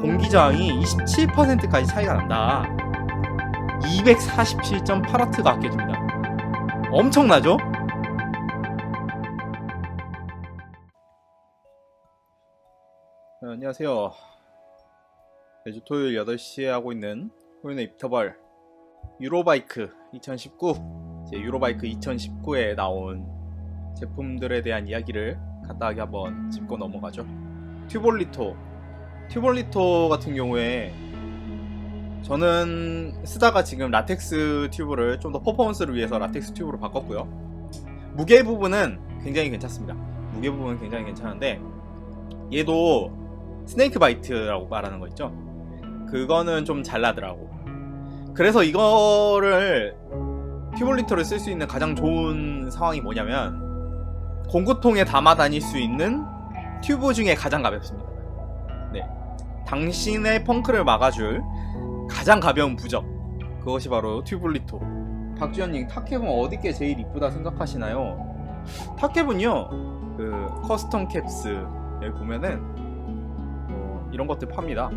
공기저항이 27%까지 차이가 난다. 247.8W가 아껴집니다. 엄청나죠? 네, 안녕하세요. 매주 토요일 8시에 하고 있는 호연의 입터벌 유로바이크 2019 이제 유로바이크 2019에 나온 제품들에 대한 이야기를 간단하게 한번 짚고 넘어가죠. 튜볼리토 튜볼리토 같은 경우에 저는 쓰다가 지금 라텍스 튜브를 좀 더 퍼포먼스를 위해서 라텍스 튜브로 바꿨고요. 무게 부분은 굉장히 괜찮습니다. 무게 부분은 굉장히 괜찮은데 얘도 스네이크 바이트라고 말하는 거 있죠? 그거는 좀 잘나더라고. 그래서 이거를 튜볼리터를 쓸 수 있는 가장 좋은 상황이 뭐냐면 공구통에 담아 다닐 수 있는 튜브 중에 가장 가볍습니다. 네. 당신의 펑크를 막아줄 가장 가벼운 부적. 그것이 바로 튜블리토. 박주현님, 탑캡은 어디게 제일 이쁘다 생각하시나요? 탑캡은요, 그, 커스텀 캡스, 여기 보면은, 어, 이런 것들 팝니다.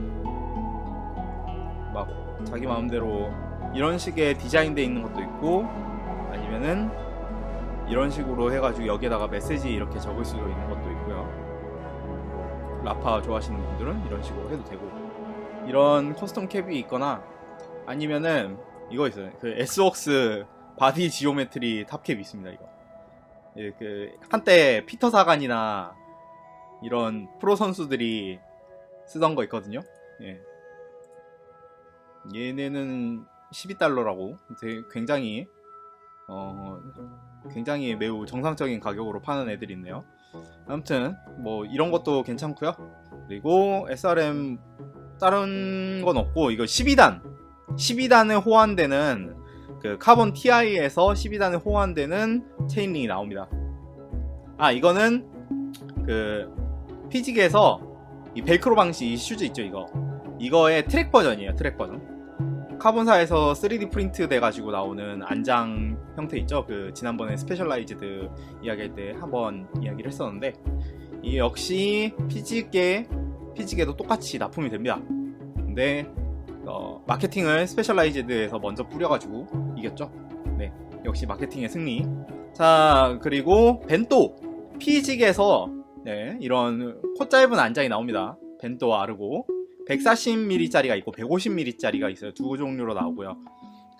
막, 자기 마음대로 이런 식의 디자인돼 있는 것도 있고, 아니면은, 이런 식으로 해가지고 여기에다가 메시지 이렇게 적을 수 있는 것도 있고요. 라파 좋아하시는 분들은 이런 식으로 해도 되고 이런 커스텀 캡이 있거나 아니면은 이거 있어요. 그 S웍스 바디 지오메트리 탑캡이 있습니다. 이거. 예, 그 한때 피터 사간이나 이런 프로 선수들이 쓰던 거 있거든요. 예. 얘네는 12달러라고 굉장히 어 굉장히 매우 정상적인 가격으로 파는 애들이 있네요. 아무튼 뭐 이런 것도 괜찮고요. 그리고 SRM 다른 건 없고 이거 12단 12단에 호환되는 그 카본 TI에서 12단에 호환되는 체인링이 나옵니다. 아 이거는 그 피직에서 이 벨크로 방식 이 슈즈 있죠 이거 이거의 트랙 버전이에요 트랙 버전 카본사에서 3D 프린트 돼가지고 나오는 안장 형태 있죠? 그 지난번에 스페셜라이즈드 이야기할 때 한번 이야기를 했었는데 이 역시 피직에 피직에도 똑같이 납품이 됩니다. 근데 어, 마케팅을 스페셜라이즈드에서 먼저 뿌려가지고 이겼죠? 네 역시 마케팅의 승리. 자 그리고 벤또! 피직에서 네, 이런 코 짧은 안장이 나옵니다. 벤또 아르고 140mm짜리가 있고 150mm짜리가 있어요. 두 종류로 나오고요.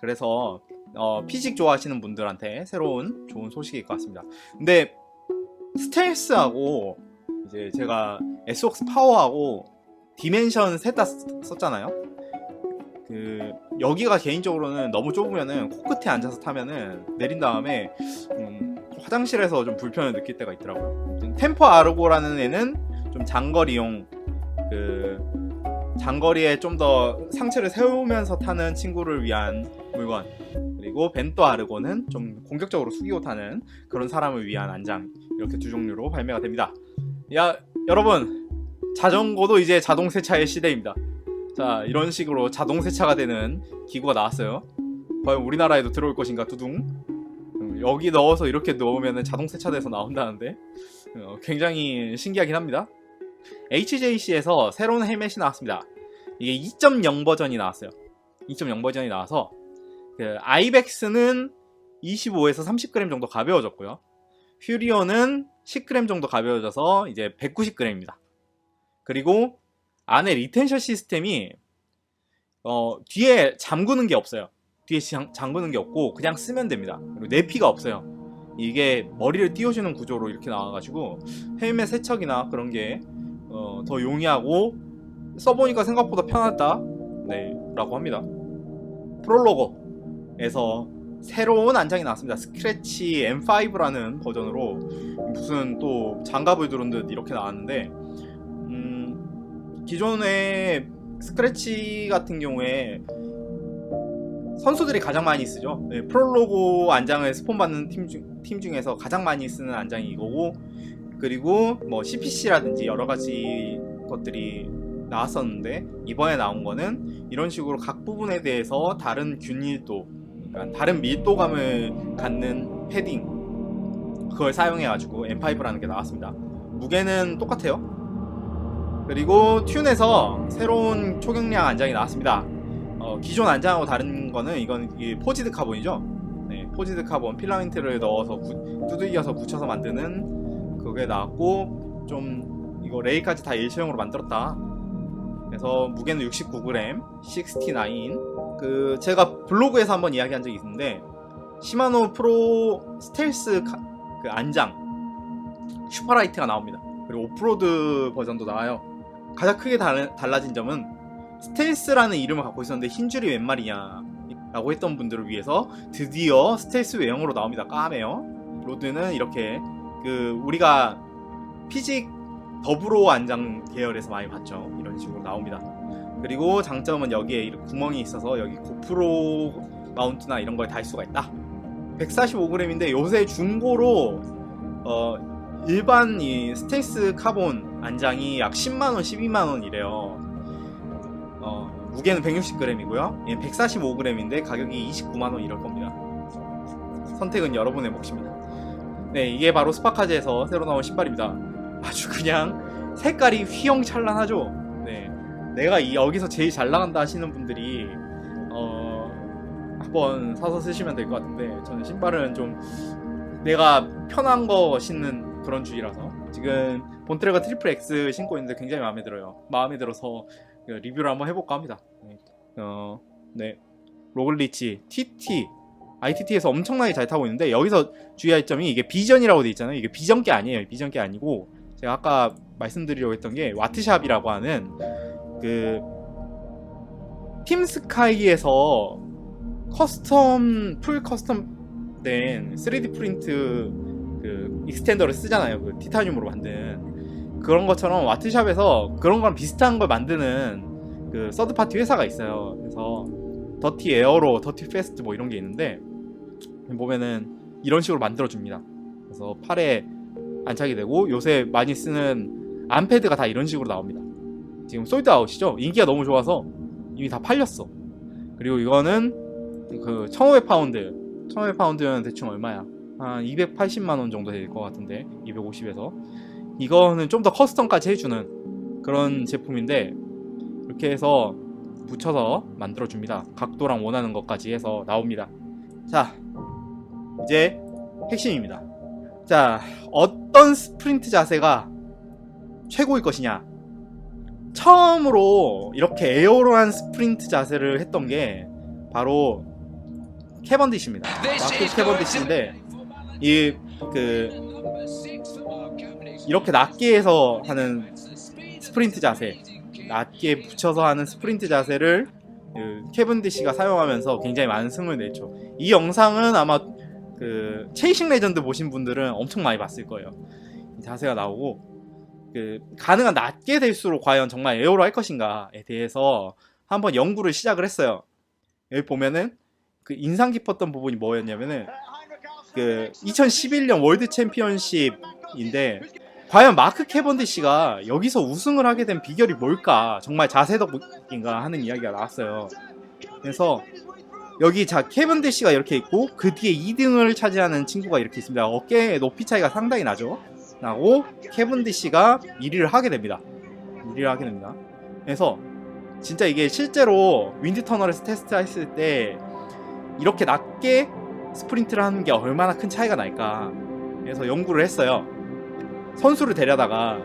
그래서 어, 피직 좋아하시는 분들한테 새로운 좋은 소식일 것 같습니다. 근데 스텔스하고 이제 제가 에스웍스 파워하고 디멘션 셋 다 썼잖아요. 그 여기가 개인적으로는 너무 좁으면은 코끝에 앉아서 타면은 내린 다음에 음, 화장실에서 좀 불편을 느낄 때가 있더라고요. 템퍼 아르고라는 애는 좀 장거리용 그 장거리에 좀 더 상체를 세우면서 타는 친구를 위한 물건. 그리고 벤또 아르고는 좀 공격적으로 숙이고 타는 그런 사람을 위한 안장. 이렇게 두 종류로 발매가 됩니다. 야 여러분. 자전거도 이제 자동 세차의 시대입니다. 자 이런 식으로 자동 세차가 되는 기구가 나왔어요. 과연 우리나라에도 들어올 것인가? 두둥. 음, 여기 넣어서 이렇게 넣으면 자동 세차돼서 나온다는데? 어, 굉장히 신기하긴 합니다 HJC에서 새로운 헬멧이 나왔습니다. 이게 2.0 버전이 나왔어요. 2.0 버전이 나와서 그 아이벡스는 25에서 30g 정도 가벼워졌고요. 퓨리오는 10g 정도 가벼워져서 이제 190g입니다. 그리고 안에 리텐션 시스템이 어, 뒤에 잠그는 게 없어요. 뒤에 잠, 잠그는 게 없고 그냥 쓰면 됩니다. 그리고 내피가 없어요. 이게 머리를 띄워주는 구조로 이렇게 나와가지고 헬멧 세척이나 그런 게 어, 더 용이하고 써보니까 생각보다 편하다? 네 라고 합니다. 프롤로거에서 새로운 안장이 나왔습니다. 스크래치 M5라는 버전으로 무슨 또 장갑을 두른 듯 이렇게 나왔는데 음, 기존의 스크래치 같은 경우에 선수들이 가장 많이 쓰죠. 네, 프롤로고 안장을 스폰 받는 팀, 중, 팀 중에서 가장 많이 쓰는 안장이 이거고 그리고 뭐 CPC라든지 여러 가지 것들이 나왔었는데 이번에 나온 거는 이런 식으로 각 부분에 대해서 다른 균일도, 그러니까 다른 밀도감을 갖는 패딩 그걸 사용해 가지고 M5라는 게 나왔습니다. 무게는 똑같아요. 그리고 튠에서 새로운 초경량 안장이 나왔습니다. 어, 기존 안장하고 다른 거는 이건 포지드 카본이죠. 네, 포지드 카본 필라멘트를 넣어서 구- 두들겨서 붙여서 만드는 그게 나왔고 좀 이거 레이까지 다 일체형으로 만들었다. 그래서 무게는 69g, 69. 그 제가 블로그에서 한번 이야기한 적이 있는데 시마노 프로 스텔스 카- 그 안장 슈퍼라이트가 나옵니다. 그리고 오프로드 버전도 나와요. 가장 크게 달, 달라진 점은 스텔스라는 이름을 갖고 있었는데 흰 줄이 웬 말이냐 라고 했던 분들을 위해서 드디어 스텔스 외형으로 나옵니다. 까매요. 로드는 이렇게 그 우리가 피직 더불어 안장 계열에서 많이 봤죠. 이런 식으로 나옵니다. 그리고 장점은 여기에 이렇게 구멍이 있어서 여기 고프로 마운트나 이런 거에 달 수가 있다. 145g인데 요새 중고로 어, 일반 이 스텔스 카본 안장이 약 10만원, 12만원 이래요. 어, 무게는 160g이고요. 얘는 145g인데 가격이 29만원 이럴 겁니다. 선택은 여러분의 몫입니다. 네, 이게 바로 스파카즈에서 새로 나온 신발입니다. 아주 그냥 색깔이 휘영찬란하죠. 네, 내가 이 여기서 제일 잘 나간다 하시는 분들이 어, 한번 사서 쓰시면 될 것 같은데 저는 신발은 좀 내가 편한 거 신는 그런 주의라서 지금 본트레가 트리플 X 신고 있는데 굉장히 마음에 들어요. 마음에 들어서 그 리뷰를 한번 해볼까 합니다. 네. 어, 네. 로글리치 TT ITT에서 엄청나게 잘 타고 있는데 여기서 주의할 점이 이게 비전이라고 돼 있잖아요. 이게 비전 게 아니에요. 비전 게 아니고 제가 아까 말씀드리려고 했던 게 와트샵이라고 하는 그 팀스카이에서 커스텀 풀 커스텀 된 3D 프린트 그 익스텐더를 쓰잖아요. 그 티타늄으로 만든 그런 것처럼 와트샵에서 그런 거랑 비슷한 걸 만드는 그 서드 파티 회사가 있어요. 그래서 더티 에어로 더티 페스트 뭐 이런 게 있는데 보면은 이런 식으로 만들어 줍니다. 그래서 팔에 안착이 되고 요새 많이 쓰는 암패드가 다 이런 식으로 나옵니다. 지금 솔드 아웃이죠. 인기가 너무 좋아서 이미 다 팔렸어. 그리고 이거는 그 1,500 파운드 1,500 파운드면 대충 얼마야? 한 280만 원 정도 될 것 같은데 250에서 이거는 좀 더 커스텀까지 해주는 그런 제품인데 이렇게 해서 붙여서 만들어 줍니다. 각도랑 원하는 것까지 해서 나옵니다. 자 이제 핵심입니다. 자 어떤 스프린트 자세가 최고일 것이냐? 처음으로 이렇게 에어로한 스프린트 자세를 했던 게 바로 캐번디시입니다. 마크 캐번디시인데 이 그 이렇게 낮게 해서 하는 스프린트 자세, 낮게 붙여서 하는 스프린트 자세를 그 캐번디시가 사용하면서 굉장히 많은 승을 냈죠. 이 영상은 아마 그 체이싱 레전드 보신 분들은 엄청 많이 봤을 거예요. 이 자세가 나오고 그 가능한 낮게 될수록 과연 정말 에어로 할 것인가에 대해서 한번 연구를 시작을 했어요. 여기 보면은 그 인상 깊었던 부분이 뭐였냐면은 그 2011년 월드 챔피언십인데 과연 마크 캐번디시가 여기서 우승을 하게 된 비결이 뭘까? 정말 자세 덕인가 하는 이야기가 나왔어요. 그래서 여기 자 캐번디시가 이렇게 있고 그 뒤에 2등을 차지하는 친구가 이렇게 있습니다. 어깨 높이 차이가 상당히 나죠. 나고 캐번디시가 1위를 하게 됩니다. 1위를 하게 됩니다. 그래서 진짜 이게 실제로 윈드 터널에서 테스트했을 때 이렇게 낮게 스프린트를 하는 게 얼마나 큰 차이가 날까 그래서 연구를 했어요 선수를 데려다가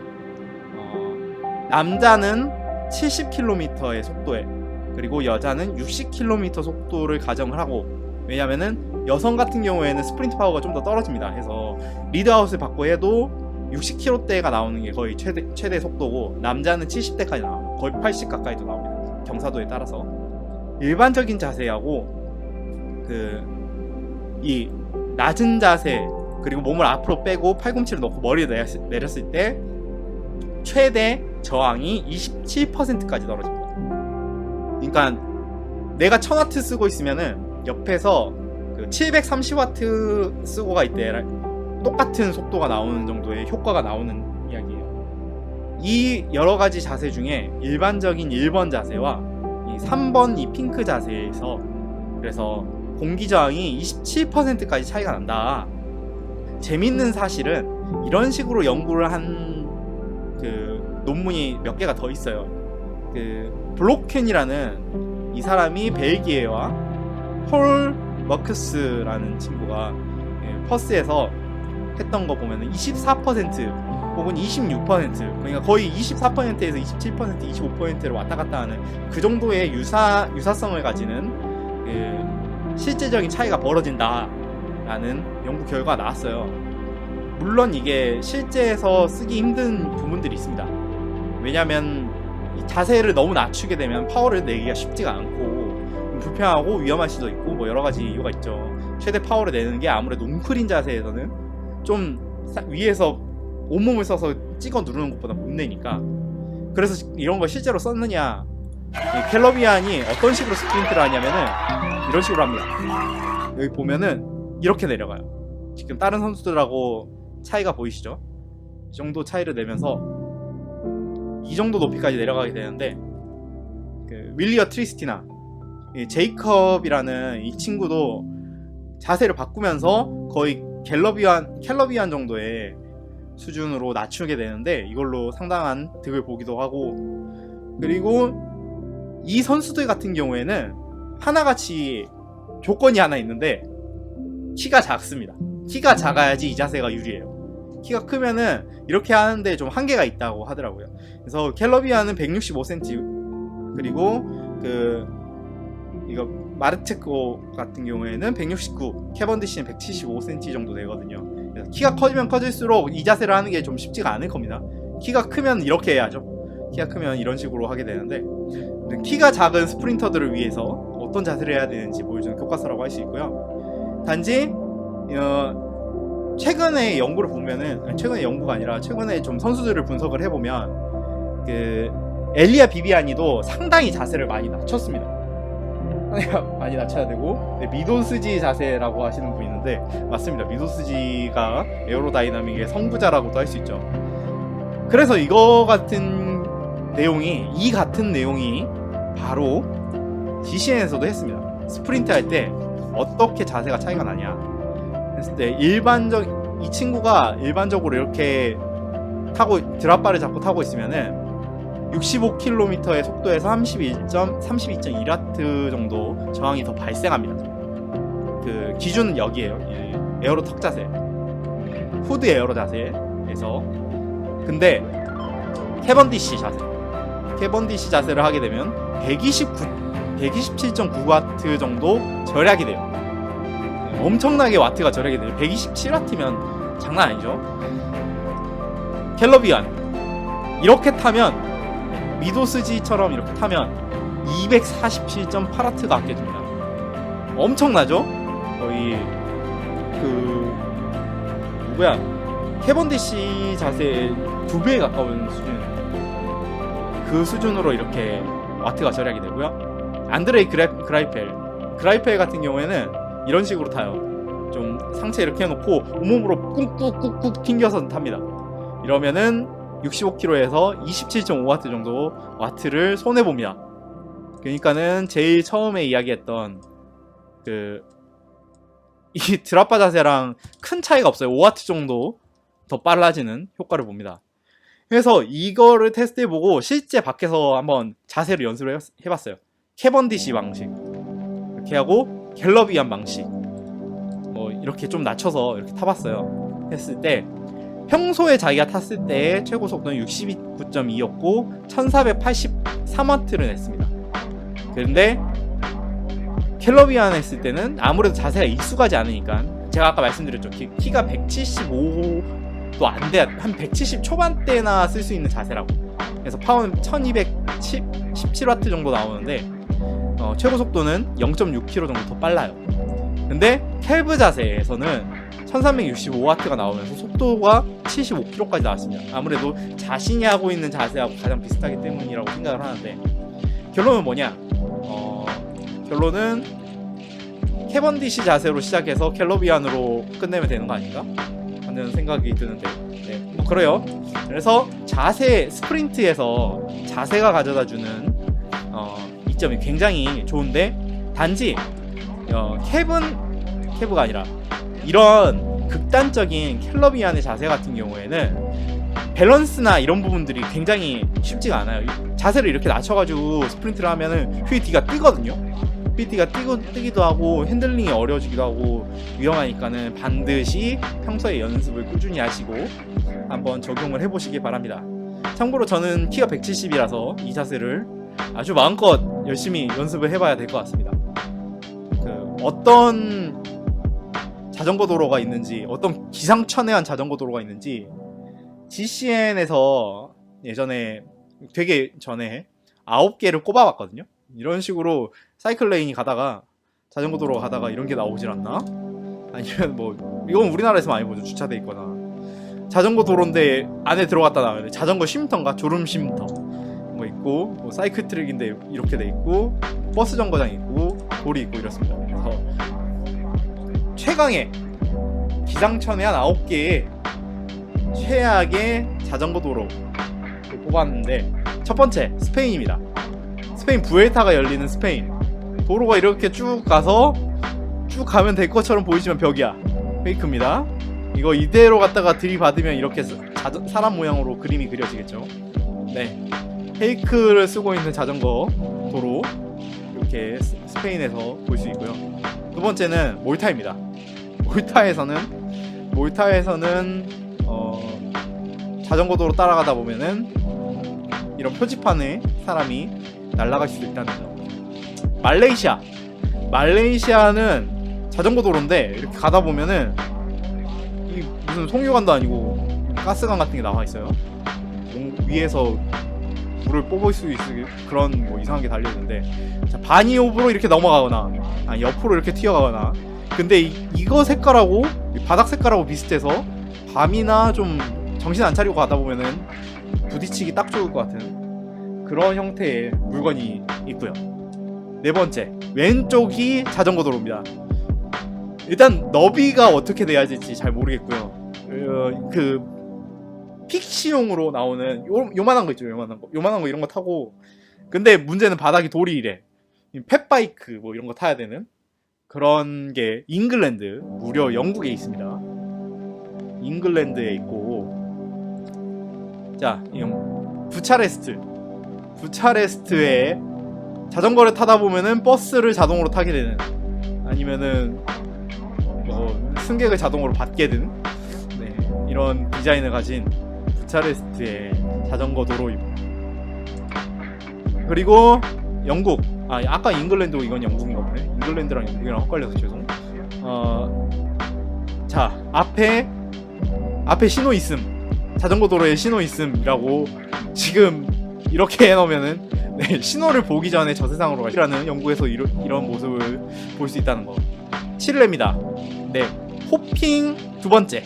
어, 남자는 70km의 속도에 그리고 여자는 60km 속도를 가정을 하고 왜냐면은 여성 같은 경우에는 스프린트 파워가 좀 더 떨어집니다. 해서 리드아웃을 받고 해도 60km대가 나오는 게 거의 최대, 최대 속도고 남자는 70대까지 나와요. 거의 80 가까이도 나옵니다. 경사도에 따라서. 일반적인 자세하고 그 이 낮은 자세 그리고 몸을 앞으로 빼고 팔꿈치를 놓고 머리를 내렸- 내렸을 때 최대 저항이 27%까지 떨어집니다. 그러니까 내가 1000와트 쓰고 있으면은 옆에서 그 730와트 쓰고가 있대 똑같은 속도가 나오는 정도의 효과가 나오는 이야기예요. 이 여러 가지 자세 중에 일반적인 1번 자세와 이 3번 이 핑크 자세에서 그래서 공기 저항이 27%까지 차이가 난다. 재밌는 사실은 이런 식으로 연구를 한 그 논문이 몇 개가 더 있어요. 그 블로켄이라는 이 사람이 벨기에와 폴 머크스라는 친구가 예, 퍼스에서 했던 거 보면은 24% 혹은 26% 그러니까 거의 24%에서 27% 25%로 왔다 갔다 하는 그 정도의 유사 유사성을 가지는 그 실제적인 차이가 벌어진다라는 연구 결과가 나왔어요. 물론 이게 실제에서 쓰기 힘든 부분들이 있습니다. 왜냐하면 이 자세를 너무 낮추게 되면 파워를 내기가 쉽지가 않고 불편하고 위험할 수도 있고 뭐 여러 가지 이유가 있죠. 최대 파워를 내는 게 아무래도 웅크린 자세에서는 좀 사- 위에서 온몸을 써서 찍어 누르는 것보다 못 내니까 그래서 이런 걸 실제로 썼느냐 이 켈러비안이 어떤 식으로 스프린트를 하냐면은 이런 식으로 합니다. 여기 보면은 이렇게 내려가요. 지금 다른 선수들하고 차이가 보이시죠? 이 정도 차이를 내면서 이 정도 높이까지 내려가게 되는데 그 윌리어 트리스티나 이 제이컵이라는 이 친구도 자세를 바꾸면서 거의 갤러비안 켈러비안 정도의 수준으로 낮추게 되는데 이걸로 상당한 득을 보기도 하고 그리고 이 선수들 같은 경우에는 하나같이 조건이 하나 있는데 키가 작습니다. 키가 작아야지 이 자세가 유리해요. 키가 크면은 이렇게 하는데 좀 한계가 있다고 하더라고요. 그래서 켈러비아는 165cm 그리고 그 이거 마르체코 같은 경우에는 169, 캐번디시는 175cm 정도 되거든요. 그래서 키가 커지면 커질수록 이 자세를 하는 게 좀 쉽지가 않을 겁니다. 키가 크면 이렇게 해야죠. 키가 크면 이런 식으로 하게 되는데 키가 작은 스프린터들을 위해서 어떤 자세를 해야 되는지 보여주는 교과서라고 할 수 있고요. 단지 어, 최근에 연구를 보면은 최근에 연구가 아니라 최근에 좀 선수들을 분석을 해보면 그 엘리아 비비아니도 상당히 자세를 많이 낮췄습니다. 많이 낮춰야 되고 네, 미도스지 자세라고 하시는 분이 있는데 맞습니다. 미도스지가 에어로다이나믹의 성부자라고도 할 수 있죠. 그래서 이거 같은 내용이 이 같은 내용이 바로 GCN에서도 했습니다. 스프린트 할 때 어떻게 자세가 차이가 나냐 했을 때 일반적 이 친구가 일반적으로 이렇게 타고 드랍바를 잡고 타고 있으면은 65km의 속도에서 31점 32.1와트 정도 저항이 더 발생합니다. 그 기준 여기에요. 이 에어로 턱 자세, 후드 에어로 자세에서 근데 캐번디시 자세, 캐번디시 자세를 하게 되면 129, 127.9와트 정도 절약이 돼요. 엄청나게 와트가 절약이 돼요. 127와트면 장난 아니죠. 갤러비안 이렇게 타면 미도스지처럼 이렇게 타면 247.8와트가 아껴 줍니다. 엄청나죠? 거의 그 누구야 캐번디시 자세 두 배에 가까운 수준 그 수준으로 이렇게 와트가 절약이 되고요. 안드레이 그라, 그라이펠 그라이펠 같은 경우에는 이런 식으로 타요. 좀 상체 이렇게 해놓고 온몸으로 꾹꾹꾹꾹 튕겨서 탑니다. 이러면은 65km에서 27.5와트 정도 와트를 손해 봅니다. 그러니까는 제일 처음에 이야기했던 그 이 드랍바 자세랑 큰 차이가 없어요. 5와트 정도 더 빨라지는 효과를 봅니다. 그래서 이거를 테스트해보고 실제 밖에서 한번 자세를 연습을 해- 해봤어요. 캐번디시 방식 이렇게 하고 갤러비안 방식 뭐 이렇게 좀 낮춰서 이렇게 타봤어요. 했을 때 평소에 자기가 탔을 때의 최고 속도는 69.2였고 1483와트를 냈습니다. 그런데 캘러비안 했을 때는 아무래도 자세가 익숙하지 않으니까 제가 아까 말씀드렸죠. 키, 키가 175도 안 돼. 한 170 초반대나 쓸 수 있는 자세라고. 그래서 파워는 1217와트 정도 나오는데 어, 최고 속도는 0.6km 정도 더 빨라요. 근데 캘브 자세에서는 1365와트가 나오면서 속도가 75km까지 나왔습니다. 아무래도 자신이 하고 있는 자세하고 가장 비슷하기 때문이라고 생각을 하는데 결론은 뭐냐? 어, 결론은 캐번디시 자세로 시작해서 캘러비안으로 끝내면 되는 거 아닌가? 하는 생각이 드는데 네, 뭐 그래요. 그래서 자세 스프린트에서 자세가 가져다주는 어, 이점이 굉장히 좋은데 단지 어, 캡은 캡브가 아니라 이런 극단적인 캘러비안의 자세 같은 경우에는 밸런스나 이런 부분들이 굉장히 쉽지가 않아요. 자세를 이렇게 낮춰가지고 스프린트를 하면은 휠 뒤가 뜨거든요. 휠 뒤가 뜨고, 뜨기도 하고 핸들링이 어려워지기도 하고 위험하니까는 반드시 평소에 연습을 꾸준히 하시고 한번 적용을 해보시기 바랍니다. 참고로 저는 키가 170이라서 이 자세를 아주 마음껏 열심히 연습을 해봐야 될 것 같습니다. 그 어떤 자전거 도로가 있는지 어떤 기상천외한 자전거 도로가 있는지 GCN에서 예전에 되게 전에 9개를 꼽아봤거든요. 이런 식으로 사이클 레인이 가다가 자전거 도로가 가다가 이런 게 나오질 않나? 아니면 뭐 이건 우리나라에서 많이 보죠. 주차돼 있거나 자전거 도로인데 안에 들어갔다 나오면 자전거 쉼터인가 졸음 쉼터 뭐 있고 뭐 사이클 트랙인데 이렇게 돼 있고 버스 정거장 있고 돌이 있고 이렇습니다. 그래서 최강의 기상천외 한 9개의 최악의 자전거 도로 뽑았는데 첫 번째 스페인입니다. 스페인 부에타가 열리는 스페인 도로가 이렇게 쭉 가서 쭉 가면 될 것처럼 보이지만 벽이야 페이크입니다. 이거 이대로 갔다가 들이받으면 이렇게 자, 사람 모양으로 그림이 그려지겠죠. 네, 페이크를 쓰고 있는 자전거 도로 이렇게 스- 스페인에서 볼 수 있고요. 두 번째는 몰타입니다. 몰타에서는 몰타에서는 어, 자전거 도로 따라가다 보면은 이런 표지판에 사람이 날아갈 수도 있다는 점. 말레이시아 말레이시아는 자전거 도로인데 이렇게 가다 보면은 이 무슨 송유관도 아니고 가스관 같은 게 나와 있어요. 공- 위에서 물을 뽑을 수 있을 그런 뭐 이상한 게 달려 있는데 자, 바니오브로 이렇게 넘어가거나 아니 옆으로 이렇게 튀어가거나 근데 이, 이거 색깔하고 이 바닥 색깔하고 비슷해서 밤이나 좀 정신 안 차리고 가다 보면은 부딪히기 딱 좋을 것 같은 그런 형태의 물건이 있고요. 네 번째 왼쪽이 자전거 도로입니다. 일단 너비가 어떻게 돼야 될지 잘 모르겠고요. 어, 그 픽시용으로 나오는 요, 요만한 거 있죠, 요만한 거, 요만한 거 이런 거 타고. 근데 문제는 바닥이 돌이 이래. 이 펫바이크 뭐 이런 거 타야 되는 그런 게 잉글랜드 무려 영국에 있습니다. 잉글랜드에 있고. 자, 이 부차레스트. 부차레스트에 자전거를 타다 보면은 버스를 자동으로 타게 되는 아니면은 뭐 승객을 자동으로 받게 되는? 네, 이런 디자인을 가진 부차레스트의 자전거 도로입니다. 그리고 영국. 아 아까 잉글랜드고 이건 영국인가 보네 잉글랜드랑 영국이랑 헷갈려서 죄송. 어자 앞에 앞에 신호 있음. 자전거 도로에 신호 있음이라고 지금 이렇게 해놓으면은 네, 신호를 보기 전에 저 세상으로 가시라는 영국에서 이러, 이런 모습을 볼 수 있다는 거. 칠레입니다. 네 호핑 두 번째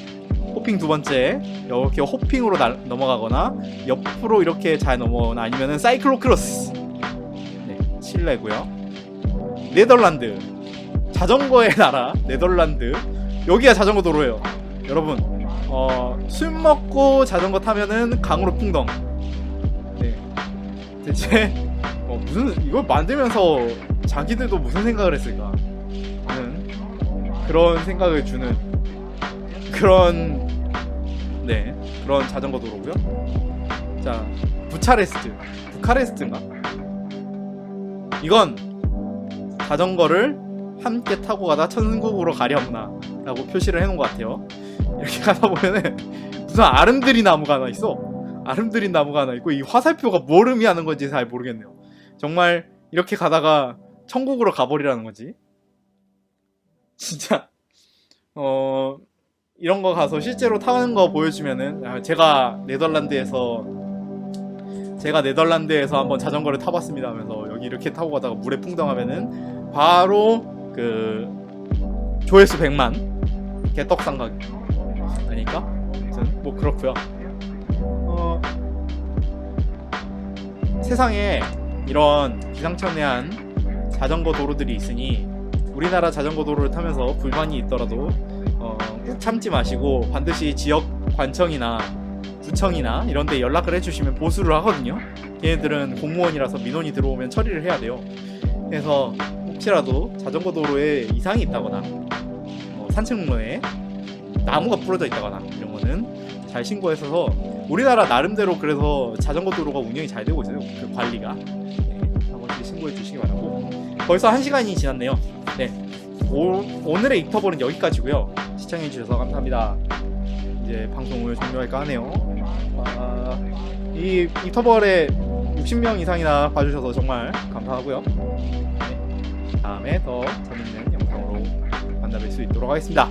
호핑 두 번째 이렇게 호핑으로 날- 넘어가거나 옆으로 이렇게 잘 넘어가거나 아니면은 사이클로 크로스. 네 칠레고요. 네덜란드. 자전거의 나라 네덜란드. 여기가 자전거 도로예요. 여러분 어, 술 먹고 자전거 타면은 강으로 풍덩. 네. 대체 어, 무슨 이걸 만들면서 자기들도 무슨 생각을 했을까? 그런 생각을 주는 그런 네 그런 자전거 도로고요. 자 부차레스트 부카레스트인가? 이건 자전거를 함께 타고 가다 천국으로 가려나 라고 표시를 해놓은 것 같아요. 이렇게 가다 보면은 무슨 아름드리 나무가 하나 있어. 아름드린 나무가 하나 있고 이 화살표가 뭘 의미하는 건지 잘 모르겠네요. 정말 이렇게 가다가 천국으로 가버리라는 거지. 진짜 어 이런 거 가서 실제로 타는 거 보여주면은 아, 제가 네덜란드에서 제가 네덜란드에서 한번 자전거를 타봤습니다 하면서 여기 이렇게 타고 가다가 물에 풍덩하면은 바로 그 조회수 100만 개떡상각 아닐까? 뭐 그렇고요. 어, 세상에 이런 기상천외한 자전거 도로들이 있으니 우리나라 자전거 도로를 타면서 불만이 있더라도 참지 마시고 반드시 지역 관청이나 구청이나 이런 데 연락을 해주시면 보수를 하거든요. 걔네들은 공무원이라서 민원이 들어오면 처리를 해야 돼요. 그래서 혹시라도 자전거 도로에 이상이 있다거나 뭐 산책로에 나무가 부러져 있다거나 이런 거는 잘 신고했어서 우리나라 나름대로 그래서 자전거 도로가 운영이 잘 되고 있어요. 그 관리가 네, 한 번씩 신고해 주시기 바라고. 벌써 한 시간이 지났네요. 네, 오, 오늘의 익터벌은 여기까지고요. 시청해 주셔서 감사합니다. 이제 방송을 종료할까 하네요. 아, 이 익터벌에 60명 이상이나 봐주셔서 정말 감사하고요. 네, 다음에 더 재밌는 영상으로 만나뵐 수 있도록 하겠습니다.